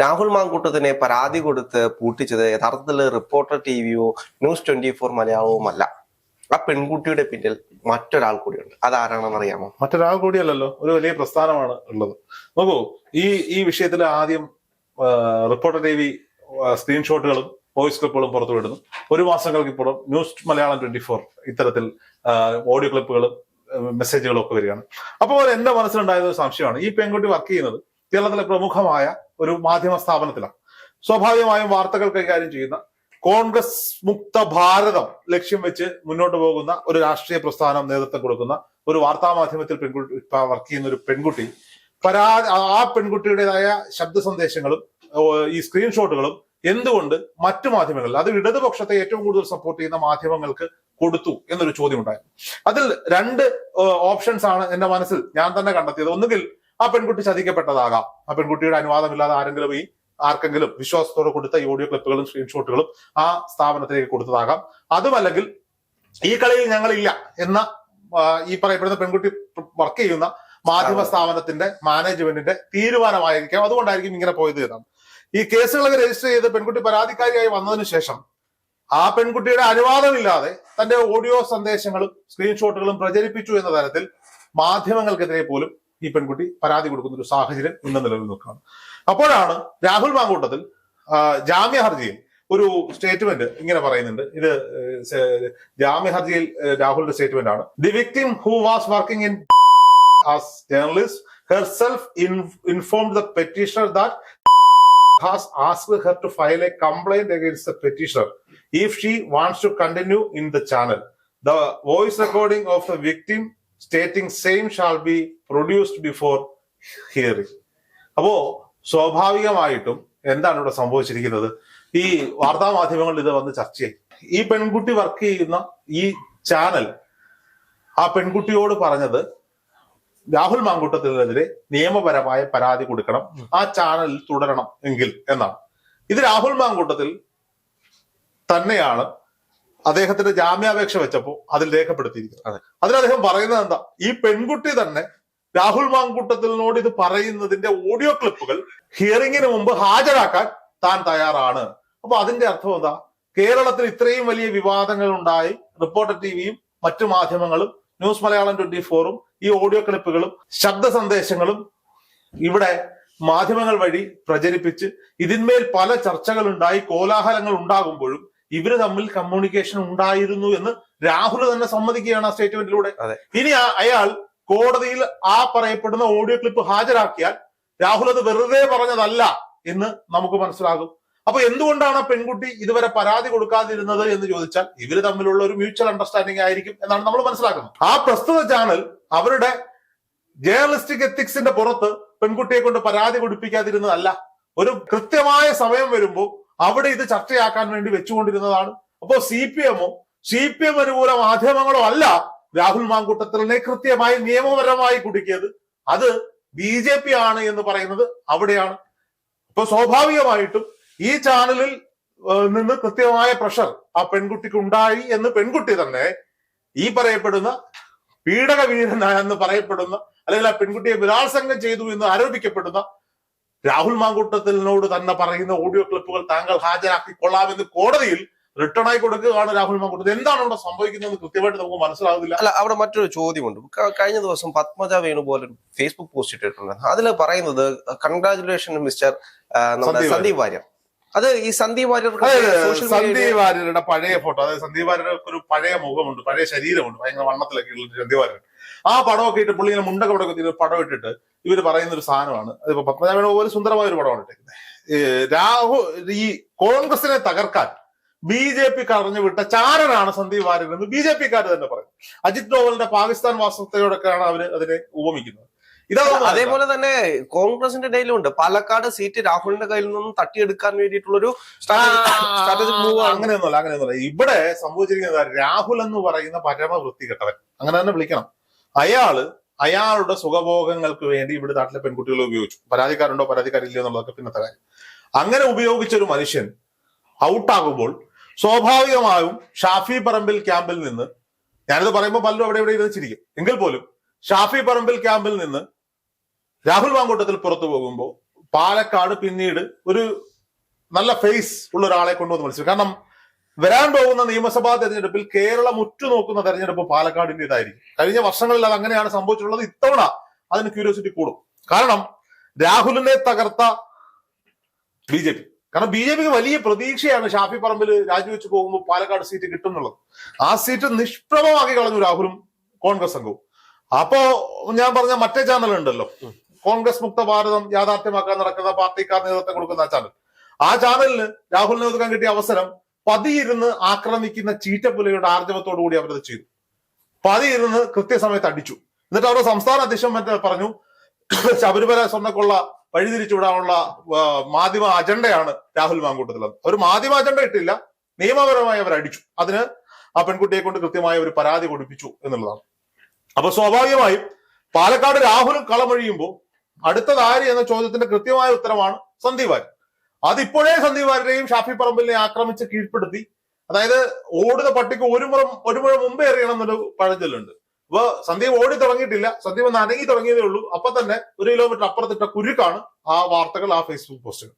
രാഹുൽ മാങ്കൂട്ടത്തിനെ പരാതി കൊടുത്ത് പൂട്ടിച്ചത് യഥാർത്ഥത്തിൽ റിപ്പോർട്ടർ ടി വിയോ ന്യൂസ് ട്വന്റി ഫോർ മലയാളവും അല്ല ആ പെൺകുട്ടിയുടെ പിന്നിൽ മറ്റൊരാൾ കൂടിയുണ്ട്. അതാരാണെന്ന് അറിയാമോ? മറ്റൊരാൾ കൂടിയല്ലല്ലോ. ഒരു വലിയ പ്രസ്ഥാനമാണ് ഉള്ളത്. നോക്കൂ ഈ ഈ വിഷയത്തിൽ ആദ്യം റിപ്പോർട്ടർ ടി വി സ്ക്രീൻഷോട്ടുകളും വോയിസ് ക്ലിപ്പുകളും പുറത്തുവിടുന്നു. ഒരു മാസങ്ങൾക്ക് ഇപ്പോൾ ന്യൂസ് മലയാളം ട്വന്റി ഫോർ ഇത്തരത്തിൽ ഓഡിയോ ക്ലിപ്പുകളും മെസ്സേജുകളും ഒക്കെ വരികയാണ്. അപ്പോൾ എന്റെ മനസ്സിലുണ്ടായത് സംശയമാണ്. ഈ പെൺകുട്ടി വർക്ക് ചെയ്യുന്നത് കേരളത്തിലെ പ്രമുഖമായ ഒരു മാധ്യമ സ്ഥാപനത്തിലാണ്. സ്വാഭാവികമായും വാർത്തകൾ കൈകാര്യം ചെയ്യുന്ന കോൺഗ്രസ് മുക്ത ഭാരതം ലക്ഷ്യം വെച്ച് മുന്നോട്ട് പോകുന്ന ഒരു രാഷ്ട്രീയ പ്രസ്ഥാനം നേതൃത്വം കൊടുക്കുന്ന ഒരു വാർത്താ മാധ്യമത്തിൽ പെൺകുട്ടി വർക്ക് ചെയ്യുന്ന ഒരു പെൺകുട്ടി പരാ ആ പെൺകുട്ടിയുടേതായ ശബ്ദ സന്ദേശങ്ങളും ഈ സ്ക്രീൻഷോട്ടുകളും എന്തുകൊണ്ട് മറ്റു മാധ്യമങ്ങളിൽ അത് ഇടതുപക്ഷത്തെ ഏറ്റവും കൂടുതൽ സപ്പോർട്ട് ചെയ്യുന്ന മാധ്യമങ്ങൾക്ക് കൊടുത്തു എന്നൊരു ചോദ്യം ഉണ്ടായിരുന്നു അതിൽ രണ്ട് ഓപ്ഷൻസ് ആണ് എന്റെ മനസ്സിൽ ഞാൻ തന്നെ കണ്ടെത്തിയത്. ഒന്നുകിൽ ആ പെൺകുട്ടി ചതിക്കപ്പെട്ടതാകാം. ആ പെൺകുട്ടിയുടെ അനുവാദമില്ലാതെ ആരെങ്കിലും ഈ ആർക്കെങ്കിലും വിശ്വാസത്തോടെ കൊടുത്ത ഈ ഓഡിയോ ക്ലിപ്പുകളും സ്ക്രീൻഷോട്ടുകളും ആ സ്ഥാപനത്തിലേക്ക് കൊടുത്തതാകാം. അതുമല്ലെങ്കിൽ ഈ കളിയിൽ ഞങ്ങളില്ല എന്ന ഈ പറയപ്പെടുന്ന പെൺകുട്ടി വർക്ക് ചെയ്യുന്ന മാധ്യമ സ്ഥാപനത്തിന്റെ മാനേജ്മെന്റിന്റെ തീരുമാനമായിരിക്കാം. അതുകൊണ്ടായിരിക്കും ഇങ്ങനെ പോയത് എന്നാണ് ഈ കേസുകളൊക്കെ രജിസ്റ്റർ ചെയ്ത് പെൺകുട്ടി പരാതിക്കാരിയായി വന്നതിന് ശേഷം ആ പെൺകുട്ടിയുടെ അനുവാദമില്ലാതെ തന്റെ ഓഡിയോ സന്ദേശങ്ങളും സ്ക്രീൻഷോട്ടുകളും പ്രചരിപ്പിച്ചു എന്ന തരത്തിൽ മാധ്യമങ്ങൾക്കെതിരെ പോലും ഈ പെൺകുട്ടി പരാതി കൊടുക്കുന്ന ഒരു സാഹചര്യം ഇന്ന് നിലവിൽ നിൽക്കുകയാണ്. അപ്പോഴാണ് രാഹുൽ മാങ്കൂട്ടത്തിൽ ജാമ്യ ഹർജിയിൽ ഒരു സ്റ്റേറ്റ്മെന്റ് ഇങ്ങനെ പറയുന്നുണ്ട്. ഇത് ജാമ്യ ഹർജിയിൽ രാഹുലിന്റെ സ്റ്റേറ്റ്മെന്റ് ആണ്. The victim who was working in as journalist herself in- informed the petitioner that has asked her to file a complaint against the petitioner if she wants to continue in the channel. The voice recording of the victim same shall be produced before hearing. അപ്പോ സ്വാഭാവികമായിട്ടും എന്താണ് ഇവിടെ സംഭവിച്ചിരിക്കുന്നത്? ഈ വാർത്താ മാധ്യമങ്ങളിൽ ഇത് വന്ന് ചർച്ചയായി ഈ പെൺകുട്ടി വർക്ക് ചെയ്യുന്ന ഈ ചാനൽ ആ പെൺകുട്ടിയോട് പറഞ്ഞത് രാഹുൽ മാങ്കൂട്ടത്തിനെതിരെ നിയമപരമായ പരാതി കൊടുക്കണം. ആ ചാനൽ തുടരണം എങ്കിൽ എന്നാണ്. ഇത് രാഹുൽ മാങ്കൂട്ടത്തിൽ തന്നെയാണ് അദ്ദേഹത്തിന്റെ ജാമ്യാപേക്ഷ വെച്ചപ്പോൾ അതിൽ രേഖപ്പെടുത്തിയിരിക്കുന്നത് അതിൽ അദ്ദേഹം പറയുന്നത് എന്താ? ഈ പെൺകുട്ടി തന്നെ രാഹുൽ മാങ്കൂട്ടത്തിനോട് ഇത് പറയുന്നതിന്റെ ഓഡിയോ ക്ലിപ്പുകൾ ഹിയറിംഗിന് മുമ്പ് ഹാജരാക്കാൻ താൻ തയ്യാറാണ്. അപ്പൊ അതിന്റെ അർത്ഥം എന്താ? കേരളത്തിൽ ഇത്രയും വലിയ വിവാദങ്ങൾ ഉണ്ടായി റിപ്പോർട്ടർ ടിവിയും മറ്റു മാധ്യമങ്ങളും ന്യൂസ് മലയാളം ട്വന്റി ഫോറും ഈ ഓഡിയോ ക്ലിപ്പുകളും ശബ്ദ സന്ദേശങ്ങളും ഇവിടെ മാധ്യമങ്ങൾ വഴി പ്രചരിപ്പിച്ച് ഇതിന്മേൽ പല ചർച്ചകൾ ഉണ്ടായി കോലാഹലങ്ങൾ ഉണ്ടാകുമ്പോഴും ഇവർ തമ്മിൽ കമ്മ്യൂണിക്കേഷൻ ഉണ്ടായിരുന്നു എന്ന് രാഹുൽ തന്നെ സമ്മതിക്കുകയാണ് ആ സ്റ്റേറ്റ്മെന്റിലൂടെ ഇനി അയാൾ കോടതിയിൽ ആ പറയപ്പെടുന്ന ഓഡിയോ ക്ലിപ്പ് ഹാജരാക്കിയാൽ രാഹുൽ അത് വെറുതെ പറഞ്ഞതല്ല എന്ന് നമുക്ക് മനസ്സിലാകും. അപ്പൊ എന്തുകൊണ്ടാണ് ആ പെൺകുട്ടി ഇതുവരെ പരാതി കൊടുക്കാതിരുന്നത് എന്ന് ചോദിച്ചാൽ ഇവർ തമ്മിലുള്ള ഒരു മ്യൂച്വൽ അണ്ടർസ്റ്റാൻഡിംഗ് ആയിരിക്കും എന്നാണ് നമ്മൾ മനസ്സിലാക്കുന്നത്. ആ പ്രസ്തുത ചാനൽ അവരുടെ ജേർണലിസ്റ്റിക് എത്തിക്സിന്റെ പുറത്ത് പെൺകുട്ടിയെ കൊണ്ട് പരാതി കൊടുപ്പിക്കാതിരുന്നതല്ല. ഒരു കൃത്യമായ സമയം വരുമ്പോൾ അവിടെ ഇത് ചർച്ചയാക്കാൻ വേണ്ടി വെച്ചുകൊണ്ടിരുന്നതാണ്. അപ്പോ സി പി എമ്മോ സി പി എം അനുകൂല മാധ്യമങ്ങളോ അല്ല രാഹുൽ മാങ്കൂട്ടത്തിലിനെ കൃത്യമായി നിയമപരമായി കുടുക്കിയത്. അത് ബി ജെ പി ആണ് എന്ന് പറയുന്നത് അവിടെയാണ്. ഇപ്പൊ സ്വാഭാവികമായിട്ടും ഈ ചാനലിൽ നിന്ന് കൃത്യമായ പ്രഷർ ആ പെൺകുട്ടിക്ക് ഉണ്ടായി എന്ന് പെൺകുട്ടി തന്നെ ഈ പറയപ്പെടുന്ന പീഡക വീരനായെന്ന് പറയപ്പെടുന്ന അല്ലെങ്കിൽ ആ പെൺകുട്ടിയെ ബലാത്സംഗം ചെയ്തു എന്ന് ആരോപിക്കപ്പെടുന്ന രാഹുൽ മാങ്കൂട്ടത്തിനോട് തന്നെ പറയുന്ന ഓഡിയോ ക്ലിപ്പുകൾ താങ്കൾ ഹാജരാക്കി കൊള്ളാമെന്ന് കോടതിയിൽ റിട്ടേൺ ആയി കൊടുക്കുകയാണ് രാഹുൽ മാങ്കൂട്ടത്തിൽ എന്താണ് ഇവിടെ സംഭവിക്കുന്നത് കൃത്യമായിട്ട് നമുക്ക് മനസ്സിലാകുന്നില്ല അല്ല അവിടെ മറ്റൊരു ചോദ്യമുണ്ട്. കഴിഞ്ഞ ദിവസം പത്മജ വേണു പോലെ ഒരു ഫേസ്ബുക്ക് പോസ്റ്റ് ഇട്ടിട്ടുണ്ട്. അതിൽ പറയുന്നത് കൺഗ്രാചുലേഷൻ മിസ്റ്റർ നമ്മുടെ സന്ദീപ് വാര്യർ. അത് ഈ സന്ദീപ് വാര്യർ സന്ദീപ് വാര്യരുടെ പഴയ ഫോട്ടോ. അതായത് സന്ദീപ് വാര്യർക്ക് ഒരു പഴയ മുഖമുണ്ട് പഴയ ശരീരമുണ്ട്. ഭയങ്കര വണ്ണത്തിലൊക്കെ ഉള്ള സന്ദീപ് വാര്യർ. ആ പടമൊക്കെ ഇട്ട് പുള്ളി ഇങ്ങനെ മുണ്ടൊക്കെ കുത്തി പടം ഇട്ടിട്ട് ഇവർ പറയുന്ന ഒരു സാധനമാണ്. അതിപ്പോ പത്മനാഭനോ പോലെ സുന്ദരമായ ഒരു പടമാണ് ഇട്ടേക്കുന്നത്. രാഹുൽ ഈ കോൺഗ്രസിനെ തകർക്കാൻ ബി ജെ പി കറഞ്ഞു വിട്ട ചാരനാണ് സന്ദീപ് വാര്യർ എന്ന് ബി ജെ പിക്കാർ തന്നെ പറയും. അജിത് ഡോവലിന്റെ പാകിസ്ഥാൻ വാസ്തവത്തോടൊക്കെയാണ് അവർ അതിനെ ഉപമിക്കുന്നത്. അതേപോലെ തന്നെ കോൺഗ്രസിന്റെ ഇടയിലുണ്ട്. പാലക്കാട് സീറ്റ് രാഹുലിന്റെ കയ്യിൽ നിന്നും തട്ടിയെടുക്കാൻ വേണ്ടിയിട്ടുള്ളൊരു ഒരു അങ്ങനെയൊന്നുമല്ല അങ്ങനെയൊന്നുമല്ല. ഇവിടെ സംഭവിച്ചിരിക്കുന്നത് രാഹുൽ എന്ന് പറയുന്ന പരമ വൃത്തികെട്ടവൻ അങ്ങനെ തന്നെ വിളിക്കണം. അയാൾ അയാളുടെ സുഖഭോഗങ്ങൾക്ക് വേണ്ടി ഇവിടെ നാട്ടിലെ പെൺകുട്ടികളെ ഉപയോഗിച്ചു. പരാതിക്കാരുണ്ടോ പരാതിക്കാരില്ലയോ എന്നുള്ളതൊക്കെ പിന്നത്തെ കാര്യം അങ്ങനെ ഉപയോഗിച്ച ഒരു മനുഷ്യൻ ഔട്ടാകുമ്പോൾ സ്വാഭാവികമായും ഷാഫി പറമ്പിൽ ക്യാമ്പിൽ നിന്ന് ഞാനിത് പറയുമ്പോൾ പലരും അവിടെ ഇവിടെ ഇരുന്ന് ചിരിക്കും. എങ്കിൽ പോലും ഷാഫി പറമ്പിൽ ക്യാമ്പിൽ നിന്ന് രാഹുൽ മാങ്കൂട്ടത്തിൽ പുറത്തു പോകുമ്പോൾ പാലക്കാട് പിന്നീട് ഒരു നല്ല ഫേസ് ഉള്ള ഒരാളെ കൊണ്ടുവന്ന് മത്സരിക്കും കാരണം വരാൻ പോകുന്ന നിയമസഭാ തെരഞ്ഞെടുപ്പിൽ കേരളം ഉറ്റുനോക്കുന്ന തെരഞ്ഞെടുപ്പ് പാലക്കാടിന്റെതായിരിക്കും കഴിഞ്ഞ വർഷങ്ങളിൽ അത് അങ്ങനെയാണ് സംഭവിച്ചിട്ടുള്ളത്. ഇത്തവണ അതിന് ക്യൂരിയോസിറ്റി കൂടും. കാരണം രാഹുലിനെ തകർത്ത ബി ജെ പി. കാരണം ബി ജെ പിക്ക് വലിയ പ്രതീക്ഷയാണ് ഷാഫി പറമ്പിൽ രാജിവെച്ച് പോകുമ്പോൾ പാലക്കാട് സീറ്റ് കിട്ടും എന്നുള്ളത് ആ സീറ്റ് നിഷ്പ്രഭമാക്കി കളഞ്ഞു രാഹുലും കോൺഗ്രസ് സംഘവും. അപ്പോ ഞാൻ പറഞ്ഞ മറ്റേ ചാനൽ ഉണ്ടല്ലോ. കോൺഗ്രസ് മുക്ത ഭാരതം യാഥാർത്ഥ്യമാക്കാൻ നടക്കുന്ന പാർട്ടിക്കാർ നേതൃത്വം കൊടുക്കുന്ന ആ ചാനൽ ആ ചാനലിന് രാഹുലിനെ ഒതുക്കാൻ കിട്ടിയ അവസരം പതിയിരുന്ന് ആക്രമിക്കുന്ന ചീറ്റപ്പുലിയുടെ ആർജവത്തോടു കൂടി അവരത് ചെയ്തു. പതിയിരുന്ന് കൃത്യസമയത്ത് അടിച്ചു. എന്നിട്ട് അവരുടെ സംസ്ഥാന അധ്യക്ഷൻ മറ്റേ പറഞ്ഞു ശബരിമല സ്വർണക്കൊള്ള വഴിതിരിച്ചുവിടാനുള്ള മാധ്യമ അജണ്ടയാണ് രാഹുൽ മാങ്കൂട്ടത്തിലത് അവർ മാധ്യമ അജണ്ട ഇട്ടില്ല. നിയമപരമായി അവർ അടിച്ചു. അതിന് ആ പെൺകുട്ടിയെ കൊണ്ട് കൃത്യമായ ഒരു പരാതി കൊടുപ്പിച്ചു എന്നുള്ളതാണ്. അപ്പൊ സ്വാഭാവികമായും പാലക്കാട് രാഹുൽ കളമൊഴിയുമ്പോൾ അടുത്തതാര് എന്ന ചോദ്യത്തിന്റെ കൃത്യമായ ഉത്തരമാണ് സന്ദീപ് വാര്യർ അതിപ്പോഴേ സന്ദീപ് വാര്യരെയും ഷാഫി പറമ്പിലിനെ ആക്രമിച്ച് കീഴ്പ്പെടുത്തി. അതായത് ഓടുന്ന പട്ടിക്ക് ഒരു മുറം ഒരു മുഴം മുമ്പേ എറിയണം എന്നൊരു പഴഞ്ചൊല്ലുണ്ട്. അപ്പൊ സന്ദീപ് ഓടി തുടങ്ങിയിട്ടില്ല. സന്ദീപ് ഒന്ന് അനങ്ങി തുടങ്ങിയതേ ഉള്ളൂ. അപ്പൊ തന്നെ ഒരു കിലോമീറ്റർ അപ്പുറത്തിട്ട കുരുക്കാണ് ആ വാർത്തകൾ ആ ഫേസ്ബുക്ക് പോസ്റ്റുകൾ